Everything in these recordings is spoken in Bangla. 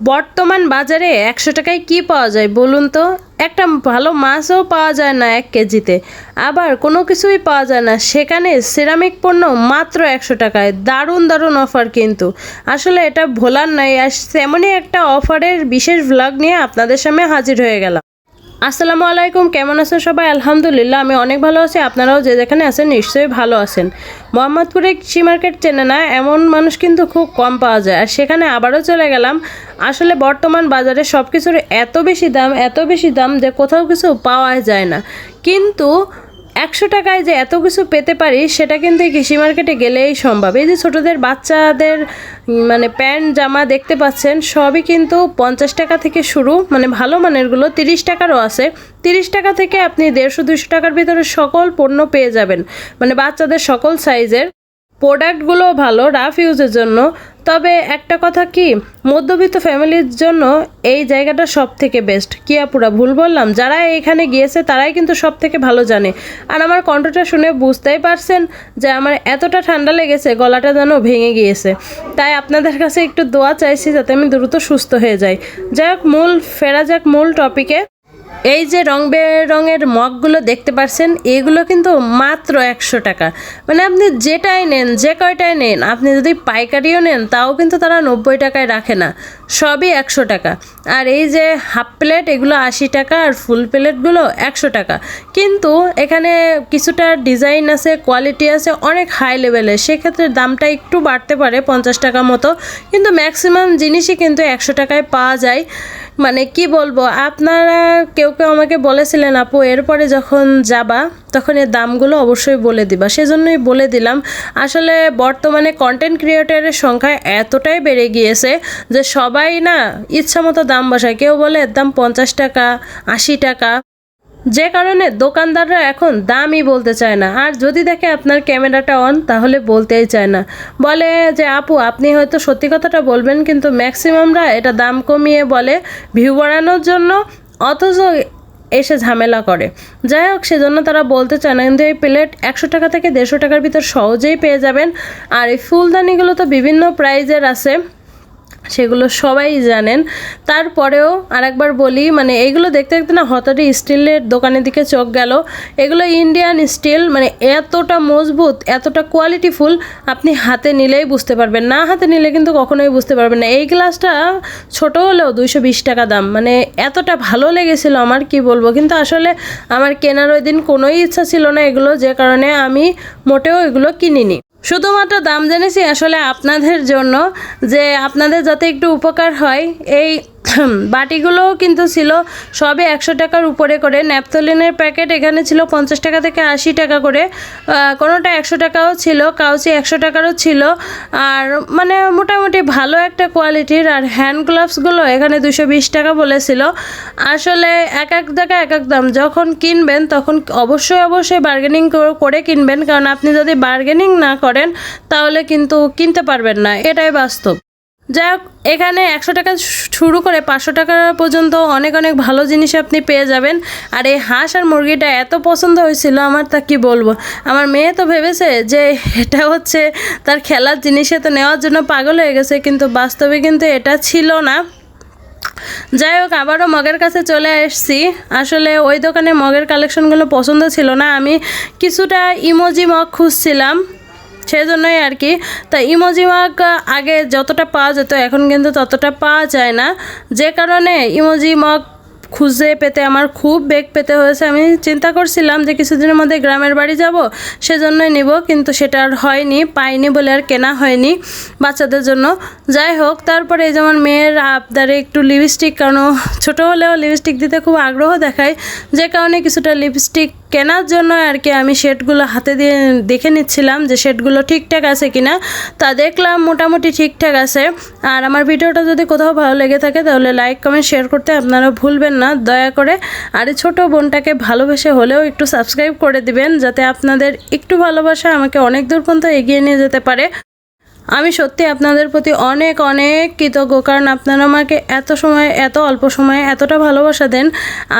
বর্তমান বাজারে একশো টাকায় কি পাওয়া যায় বলুন তো? একটা ভালো মাছও পাওয়া যায় না এক কেজিতে। আবার কোনো কিছুই পাওয়া যায় না। সেখানে সিরামিক পণ্য মাত্র একশো টাকায়। দারুণ দারুণ অফার কিন্তু। আসলে এটা ভোলার নয় আর তেমনই একটা অফারের বিশেষ ভ্লগ নিয়ে আপনাদের সামনে হাজির হয়ে গেলাম। আসসালামু আলাইকুম, কেমন আছেন সবাই? আলহামদুলিল্লাহ, আমি অনেক ভালো আছি। আপনারাও যে যেখানে আছেন, নিশ্চয়ই ভালো আছেন। মোহাম্মদপুরে কৃষি মার্কেট চেনে না, এমন মানুষ কিন্তু খুব কম পাওয়া যায়। আর সেখানে আবারও চলে গেলাম। আসলে বর্তমান বাজারে সব কিছুর এত বেশি দাম, এত বেশি দাম যে কোথাও কিছু পাওয়া যায় না। কিন্তু একশো টাকায় যে এত কিছু পেতে পারি, সেটা কিন্তু এই কৃষি মার্কেটে গেলেই সম্ভব। এই যে ছোটোদের বাচ্চাদের মানে প্যান্ট, জামা দেখতে পাচ্ছেন, সবই কিন্তু পঞ্চাশ টাকা থেকে শুরু মানে ভালো মানেরগুলো তিরিশ টাকারও আছে। তিরিশ টাকা থেকে আপনি দেড়শো দুশো টাকার ভিতরে সকল পণ্য পেয়ে যাবেন। মানে বাচ্চাদের সকল সাইজের প্রোডাক্টগুলো ভালো রাফ ইউজের জন্য। তবে একটা কথা কি, মধ্যবিত্ত ফ্যামিলির জন্য এই জায়গাটা সব থেকে বেস্ট কি আপুরা, ভুল বললাম? যারা এখানে গিয়েছে, তারাই কিন্তু সব থেকে ভালো জানে। আর আমার কণ্ঠটা শুনে বুঝতেই পারছেন যে আমার এতটা ঠান্ডা লেগেছে, গলাটা যেন ভেঙে গিয়েছে। তাই আপনাদের কাছে একটু দোয়া চাইছি যাতে আমি দ্রুত সুস্থ হয়ে যাই। যাই হোক, মূল, ফেরা যাক মূল টপিকে এই যে রং বেরঙের মগগুলো দেখতে পাচ্ছেন এগুলো কিন্তু মাত্র একশো টাকা। মানে আপনি যেটাই নেন, যে কয়টাই নেন, আপনি যদি পাইকারিও নেন, তাও কিন্তু তারা নব্বই টাকায় রাখে না। সবই একশো টাকা। আর এই যে হাফ প্লেট, এগুলো আশি টাকা, আর ফুল প্লেটগুলো একশো টাকা। কিন্তু এখানে কিছুটা ডিজাইন আছে, কোয়ালিটি আছে, অনেক হাই লেভেলের সেক্ষেত্রে দামটা একটু বাড়তে পারে, পঞ্চাশ টাকা মতো। কিন্তু ম্যাক্সিমাম জিনিসই কিন্তু একশো টাকায় পাওয়া যায়। মানে কি বলব, আপনারা কেউ কেউ আমাকে বলেছিলেন, আপু, এরপরে যখন যাবা, তখন এর দামগুলো অবশ্যই বলে দিবা। সেজন্যই বলে দিলাম। আসলে বর্তমানে কন্টেন্ট ক্রিয়েটরের সংখ্যা এতটাই বেড়ে গিয়েছে যে সবাই না ইচ্ছা মতো দাম বসায়। কেউ বলে, এর দাম পঞ্চাশ টাকা, আশি টাকা। যে কারণে দোকানদাররা এখন দামই বলতে চায় না। আর যদি দেখে আপনার ক্যামেরাটা অন তাহলে বলতেই চায় না। বলে যে, আপু, আপনি হয়তো সত্যি কথাটা বলবেন, কিন্তু ম্যাক্সিমামরা এটা দাম কমিয়ে বলে ভিউ বাড়ানোর জন্য, অথচ এসে ঝামেলা করে। যাই হোক, সেজন্য তারা বলতে চায় না। কিন্তু এই প্লেট একশো টাকা থেকে দেড়শো টাকার ভিতর সহজেই পেয়ে যাবেন। আর এই ফুলদানিগুলো তো বিভিন্ন প্রাইজের আছে। সেগুলো সবাই জানেন। তারপরেও আরেকবার বলি মানে এইগুলো দেখতে দেখতে না হঠাৎই স্টিলের দোকানের দিকে চোখ গেল। এগুলো ইন্ডিয়ান স্টিল মানে এতটা মজবুত, এতটা কোয়ালিটিফুল আপনি হাতে নিলেই বুঝতে পারবেন। না হাতে নিলে কিন্তু কখনোই বুঝতে পারবেন না। এই গ্লাসটা ছোট হলেও দুইশো বিশ টাকা দাম। মানে এতটা ভালো লেগেছিল আমার, কি বলব? কিন্তু আসলে আমার কেনার ওই দিন কোনোই ইচ্ছা ছিল না এগুলো, যে কারণে আমি মোটেও এগুলো কিনিনি। শুধুমাত্র দাম জেনেছি আসলে আপনাদের জন্য যে আপনাদের যাতে একটু উপকার হয় এই বাটিগুলোও কিন্তু ছিল সবে একশো টাকার উপরে করে। ন্যাপথলিনের প্যাকেট এখানে ছিল পঞ্চাশ টাকা থেকে আশি টাকা করে। কোনোটা একশো টাকাও ছিল, কাউচি একশো টাকারও ছিল। আর মানে মোটামুটি ভালো একটা কোয়ালিটির, আর হ্যান্ড গ্লাভসগুলো এখানে দুশো বিশ টাকা বলেছিল। আসলে এক এক জায়গায় এক এক দাম, যখন কিনবেন তখন অবশ্যই অবশ্যই বার্গেনিং করে কিনবেন। কারণ আপনি যদি বার্গেনিং না করেন তাহলে কিন্তু কিনতে পারবেন না, এটাই বাস্তব। যাই হোক এখানে একশো টাকা শুরু করে পাঁচশো টাকা পর্যন্ত অনেক অনেক ভালো জিনিস আপনি পেয়ে যাবেন। আর এই হাঁস আর মুরগিটা এত পছন্দ হয়েছিল, আমার তা কি বলব? আমার মেয়ে তো ভেবেছে যে এটা হচ্ছে তার খেলার জিনিসে তো নেওয়ার জন্য পাগল হয়ে গেছে, কিন্তু বাস্তবে কিন্তু এটা ছিল না। যাই হোক, আবারও মগের কাছে চলে এসেছি। আসলে ওই দোকানে মগের কালেকশনগুলো পছন্দ ছিল না, আমি কিছুটা ইমোজি মগ খুঁজছিলাম। সেজন্যই আর কি। তা ইমোজি মগ আগে যতটা পাওয়া যেত, এখন কিন্তু ততটা পাওয়া যায় না। যে কারণে ইমোজি মগ খুঁজে পেতে আমার খুব বেগ পেতে হয়েছে। আমি চিন্তা করছিলাম যে কিছুদিনের মধ্যে গ্রামের বাড়ি যাব, সেজন্যই নিব, কিন্তু সেটা আর হয়নি, পাইনি বলে আর কেনা হয়নি বাচ্চাদের জন্য। যাই হোক, তারপরে যেমন মেয়ের আবদারে একটু লিপস্টিক কারণ ছোটো হলেও লিপস্টিক দিতে খুব আগ্রহ দেখায়। যে কারণে কিছুটা লিপস্টিক কেনার জন্য আর কি আমি শেডগুলো হাতে দিয়ে দেখে নিচ্ছিলাম যে শেডগুলো ঠিকঠাক আছে কিনা। তা দেখলাম মোটামুটি ঠিকঠাক আছে। আর আমার ভিডিওটা যদি কোথাও ভালো লেগে থাকে তাহলে লাইক কমেন্ট শেয়ার করতে আপনারা ভুলবেন না। দয়া করে আর এই ছোটো বোনটাকে ভালোবেসে হলেও একটু সাবস্ক্রাইব করে দিবেন, যাতে আপনাদের একটু ভালোবাসা আমাকে অনেক দূর পর্যন্ত এগিয়ে নিয়ে যেতে পারে। আমি সত্যি আপনাদের প্রতি অনেক অনেক কৃতজ্ঞ, কারণ আপনারা আমাকে এত সময়, এত অল্প সময়ে এতটা ভালোবাসা দেন।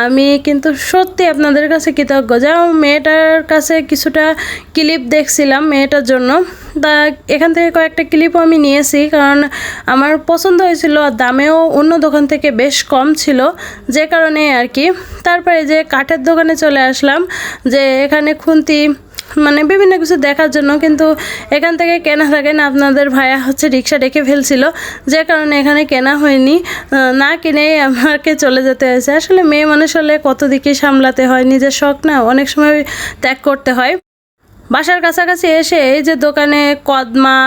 আমি কিন্তু সত্যি আপনাদের কাছে কৃতজ্ঞ। যাও মেয়েটার কাছে কিছুটা ক্লিপ দেখছিলাম মেয়েটার জন্য। তা এখান থেকে কয়েকটা ক্লিপও আমি নিয়েছি, কারণ আমার পছন্দ হয়েছিল আর দামেও অন্য দোকান থেকে বেশ কম ছিল, যে কারণে আর কি। তারপরে যে কাঠের দোকানে চলে আসলাম, যে এখানে খুন্তি মানে বিভিন্ন কিছু দেখার জন্য, কিন্তু এখান থেকে কেনা থাকেন আপনাদের ভাইয়া হচ্ছে রিক্সা ডেকে ফেলছিল, যে কারণে এখানে কেনা হয়নি। না কিনেই আমাকে চলে যেতে হয়েছে। আসলে মেয়ে মানুষ হলে কত দিকে সামলাতে হয়, নিজের শখ না, অনেক সময় ত্যাগ করতে হয়। বাসার কাছাকাছি এসে এই যে দোকানে কদমা,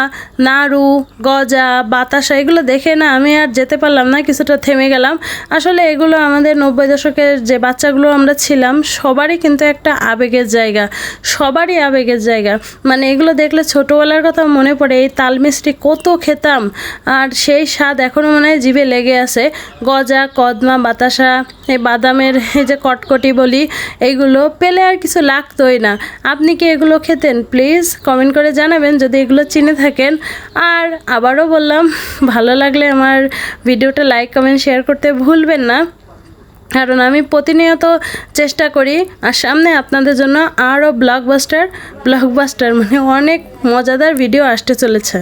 নাড়ু, গজা, বাতাসা, এগুলো দেখে না আমি আর যেতে পারলাম না, কিছুটা থেমে গেলাম। আসলে এগুলো আমাদের নব্বই দশকের যে বাচ্চাগুলো আমরা ছিলাম, সবারই কিন্তু একটা আবেগের জায়গা, সবারই আবেগের জায়গা। মানে এগুলো দেখলে ছোটোবেলার কথা মনে পড়ে, এই তাল মিষ্টি কত খেতাম, আর সেই স্বাদ এখনও মনে হয় জিভে লেগে আছে। গজা, কদমা, বাতাসা, এই বাদামের এই যে কটকটি বলি এইগুলো পেলে আর কিছু লাগতোই না। আপনি কি এগুলো খেতেন প্লিজ কমেন্ট করে জানাবেন যদি এগুলো চিনে থাকেন। আর আবারও বললাম, ভালো লাগলে আমার ভিডিওটা লাইক কমেন্ট শেয়ার করতে ভুলবেন না। কারণ আমি প্রতিনিয়ত চেষ্টা করি, আর সামনে আপনাদের জন্য আরও ব্লকবাস্টার ব্লকবাস্টার মানে অনেক মজাদার ভিডিও আসতে চলেছে।